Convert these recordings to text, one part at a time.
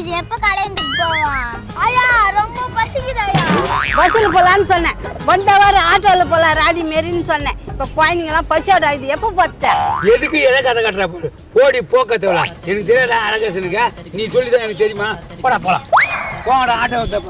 இது எப்ப கல்யாணத்துக்கு போவான் ஐயா ரொம்ப பசிக்குதாயா பஸ்ஸில் போகலான்னு சொன்னேன். வந்த வாரம் ஆட்டோவில் போகலாம் ராடி மாரின்னு சொன்னேன். இப்போ குழந்தைங்களாம் பசியோட இது எப்போ பார்த்த? எதுக்கு எதை கதை கட்டுறா போடு. ஓடி போக்கத்தவளா எனக்கு தெரியாதா அழகசனுங்க நீ சொல்லிதான் எனக்கு தெரியுமா? போடா போலாம் போங்கடா ஆட்டோ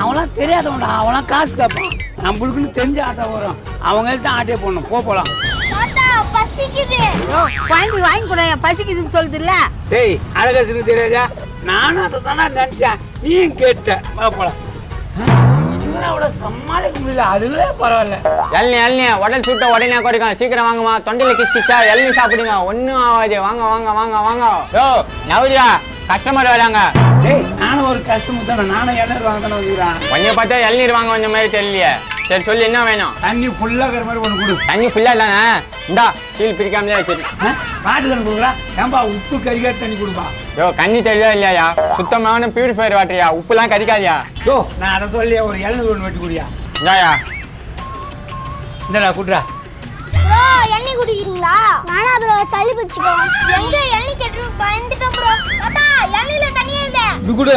அவன்லாம் தெரியாதவன்டா. அவன்லாம் காசு கேட்பான் நம்மளுக்குன்னு தெரிஞ்ச ஆட்டோ வரும் அவங்க தான் ஆட்டோ போடணும். போ போலாம். பசிக்குது. ஓ குழந்தை வாங்கி கூட. பசிக்குதுன்னு சொல்லுதுல்ல? டேய் அழகசனுக்கு தெரியாதா? நானும் அதை தானே நினைச்சேன். நீயும் கேட்ட. வா போலாம். அவ்வளோ சமாளிக்க முடியல. அதுவே பரவாயில்ல. இளநீ இளநீ உடல் சுட்ட உடனே குறைக்கும் சீக்கிரம் வாங்கம்மா. தொண்டையில கிஸ் கிச்சா இளநீ சாப்பிடுங்க ஒன்றும் ஆகாது. வாங்க வாங்க வாங்க வாங்க. யோ. நவரியா கஸ்டமர் வராங்க டேய் நானும் ஒரு கஷ்டமும் தானே. நானும் இடம் வாங்க தானே வந்துக்கிறேன் கொஞ்சம் பார்த்தா இளநீர் வாங்க வந்த மாதிரி தெரியலையே. சரி சொல்லு என்ன வேணும்? தண்ணி ஃபுல்லாக இருக்கிற மாதிரி ஒன்று கொடு. தண்ணி ஃபுல்லா இல்லைண்ணே. இந்தா சீல் பிரிக்காமலே வச்சிரு. மாட்டுக்கண் கொடுக்குறா? ஏன்பா உப்பு கறிக்கா தண்ணி கொடுப்பா. யோ கண்ணி தெரியுதா இல்லையா சுத்தமான பியூரிஃபையர் வாட்டரியா உப்புலாம் கறிக்காதியா யோ நான் அதை சொல்லி ஒரு எழுநூறு ஒன்று வெட்டி குடியா. இந்தாயா. இந்தடா குட்ரா எண்ணெய் குடிக்கிறீங்களா? சளி பிடிச்சிக்கோ. எங்க எண்ணெய் கெட்டு பயந்துட்டோம் ப்ரோ. தாத்தா எண்ணெயில தண்ணியே இல்ல. இது கொடு.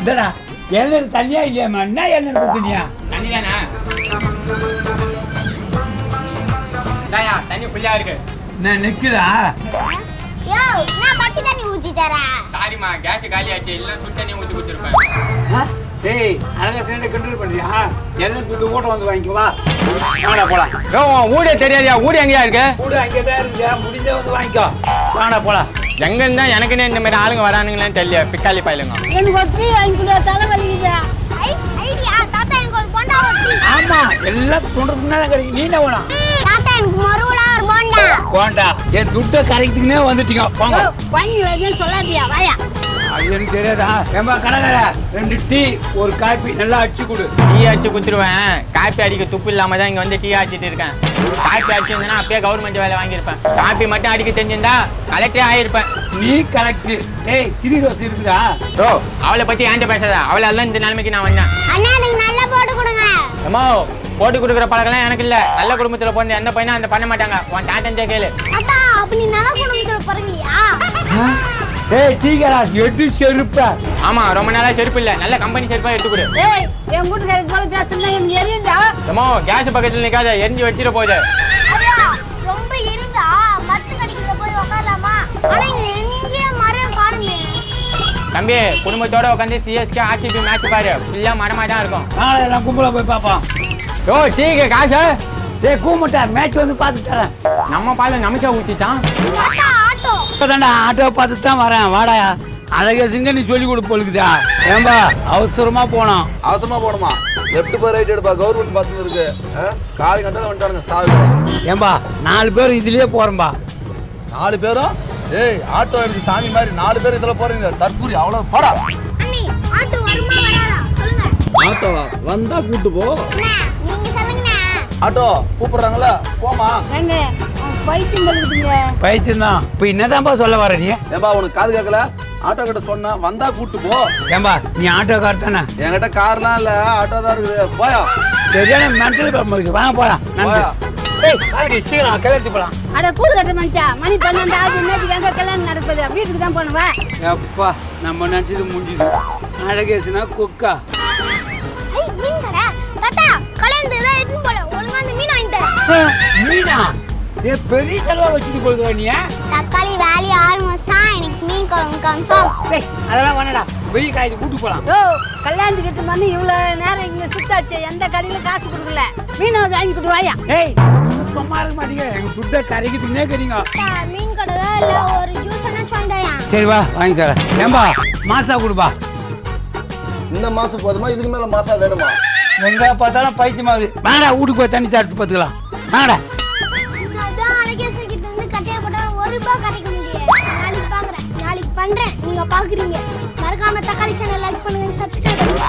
இந்தடா எழுநூறு தண்ணியா இல்லையாம்மா? என்ன எழுநூறு கொடுத்துனியா தண்ணி தானே இந்தாயா தண்ணி ஃபுல்லா இருக்கு. நான் நிற்குதா யோ நான் பச்சை தண்ணி ஊத்தி தரேன் சாரிம்மா கேஸ் காலி ஆச்சு இல்லை சுடு தண்ணி ஊற்றி கொடுத்துருப்பேன் டேய் அழகா கண்ட்ரோல் பண்றியா துட்டு ஓட்ட வந்து வாங்கிக்கவா வாடா போலாம் தெரியாதியா? ஊர் எங்கேயா இருக்கு? கூட அங்கே தான் இருக்குதா முடிஞ்ச வந்து வாங்கிக்கோ. வாடா போலாம் எங்க இருந்தா எனக்குன்னு இந்த மாதிரி ஆளுங்க வரானுங்களேன்னு தெரியல பிக்காளி பாயிலுங்க. எனக்கு வாங்கி கொடு தலைவலிக்குது ஆமா எல்லாம் தொண்டதுக்கு தான் கிடைக்கும் நீ என்ன வேணும்? தாத்தா எனக்கு மறுவடா ஒரு போண்டா. போண்டா. என் துட்டை கரைக்குதுக்குனே வந்துட்டீங்க. போங்க வாங்கி சொல்லாதியா வாயா. எனக்கு தெரியாதா? கடைக்கார ரெண்டு டீ ஒரு காபி நல்லா அடிச்சு கொடு. டீ அடிச்சு குத்துருவேன். காப்பி அடிக்க துப்பு இல்லாம தான் இங்க வந்து டீ அடிச்சிட்டு இருக்கேன். காப்பி அடிச்சிருந்தேன்னா அப்பயே கவர்மெண்ட் வேலை வாங்கியிருப்பேன். காப்பி மட்டும் அடிக்க தெரிஞ்சிருந்தா கலெக்டரே ஆயிருப்பேன். நீ கரெக்ட் ஏய் திரி ரோஸ் இருக்குதா? ப்ரோ அவளை பத்தி ஏன்ட்ட பேசாத. அவளை எல்லாம் இந்த நிலைமைக்கு நான் வந்தேன். அண்ணா எனக்கு நல்லா போட்டு கொடுங்க. அம்மா போட்டு கொடுக்குற பழக்கம்லாம் எனக்கு இல்ல. நல்ல குடும்பத்துல பிறந்த எந்த பையனும் அந்த பண்ண மாட்டாங்க. உன் தாத்தன் கேளு. அப்ப நீ நல்ல குடும்பத்துல பிறகுலையா ஏய் டீ கராஸ் எட்டு செருப்ப. ஆமா ரொம்ப நாளா செருப்பு இல்ல. நல்ல கம்பெனி செருப்பா எடுத்து கொடு ஏய் என் வீட்டுக்காரருக்கு போல பேசுனா எனக்கு எரியுண்டா? அம்மா கேஸ் பக்கத்துல நிக்காத எரிஞ்சு வச்சிட போகுது. ஐயா ரொம்ப இருந்தா மத்து கடிக்கிறத போய் உட்காரலாமா ஆனா இங்க எங்கேயே மரம் பாருங்க தம்பி குடும்பத்தோட உட்காந்து சிஎஸ்கே ஆர்சிபி மேட்ச் பாரு. ஃபுல்லா மரமா தான் இருக்கும். நாளை எல்லாம் கும்பல போய் பாப்போம் யோ டீக்கு காசு. ஏய் கூமுட்டா மேட்ச் வந்து பார்த்து தரேன். நம்ம பால நமக்கே ஊத்திட்டான் தாத்தா ஆட்டோ பார்த்து தான் வரேன். வாடா. அழகே சிங்க நீ சொல்லி கொடு போலுக்குதா. ஏம்பா அவசரமா போனோம் அவசரமா போடுமா லெஃப்ட் போய் ரைட் எடுப்பா. கவர்மெண்ட் பஸ் இருக்கு. ஆ? காலை கண்டால வந்துட்டானுங்க சாவு. ஏம்பா நாலு பேர் இதுலயே போறோம்பா நாலு பேரும் ஏய் ஆட்டோ எடுத்து சாமி மாதிரி நாலு பேர் இதுல போறீங்க. தற்கூரி அவ்வளவு போடா. அண்ணி ஆட்டோ வருமா வராதா? சொல்லுங்க. ஆட்டோவா? வந்தா கூட்டு போ. ஆட்டோ கூப்பிடுறாங்களா போமா ஏங்க பைத்தியம் பண்ணுதுங்க பைத்தியம் தான் இப்போ என்னதான்ப்பா சொல்ல வர நீ? ஏம்பா உனக்கு காது கேட்கல? ஆட்டோ கிட்ட சொன்னா வந்தா கூட்டு போ. ஏம்பா நீ ஆட்டோக்கார் தானே? என்கிட்ட கார்லாம் இல்ல ஆட்டோ தான் இருக்குது. போயா. சரியான மென்டல் இருக்கு வாங்க போலாம். நன்றி. போயா. ஏய் வாடி சீக்கிரம் கிளம்பி போலாம் அட கூறு கட்ட மனுஷா. மணி பன்னெண்டு ஆகுது. இன்னைக்கு எங்க கல்யாணம் நடக்குது? வீட்டுக்கு தான் போனவா எப்பா நம்ம நினைச்சது முடிஞ்சுது. அழகேசுனா குக்கா. ஏ பெரிய செலவா வச்சுட்டு கொடுக்குற நீ தக்காளி வேலி ஆறு மாசம் எனக்கு மீன் குழம்பு கன்ஃபார்ம் டேய் அதெல்லாம் வேணடா வெயில் காய்ச்சி கூட்டு போலாம். யோ கல்யாணத்துக்கு எடுத்து வந்து இவ்வளவு நேரம் இங்க சுத்தாச்சு எந்த கடையில காசு கொடுக்கல. மீனை வாங்கி கொடு வாயா? ஏய் சும்மா இருக்க மாட்டீங்க. எங்க துட்ட கரைக்குதுன்னே கேட்டீங்க. மீன் கடை தான் இல்ல ஒரு ஜூஸ் என்ன சொன்னாயா சரி வா வாங்கி தரேன். ஏம்பா மாசா கொடுப்பா இந்த மாசம் போதுமா இதுக்கு மேல மாசம் வேணுமா? எங்க பார்த்தாலும் பைத்தியமாகுது. வாடா வீட்டுக்கு போய் தண்ணி சாப்பிட்டு பார்த்துக்கலாம். வாடா. ரூபாய் கிடைக்க முடியாது நாளைக்கு பாக்குறேன். நாளைக்கு பண்றேன். நீங்க பாக்குறீங்க. மறக்காம தக்காளி சேனல் லைக் பண்ணுங்க சப்ஸ்கிரைப் பண்ணுங்க.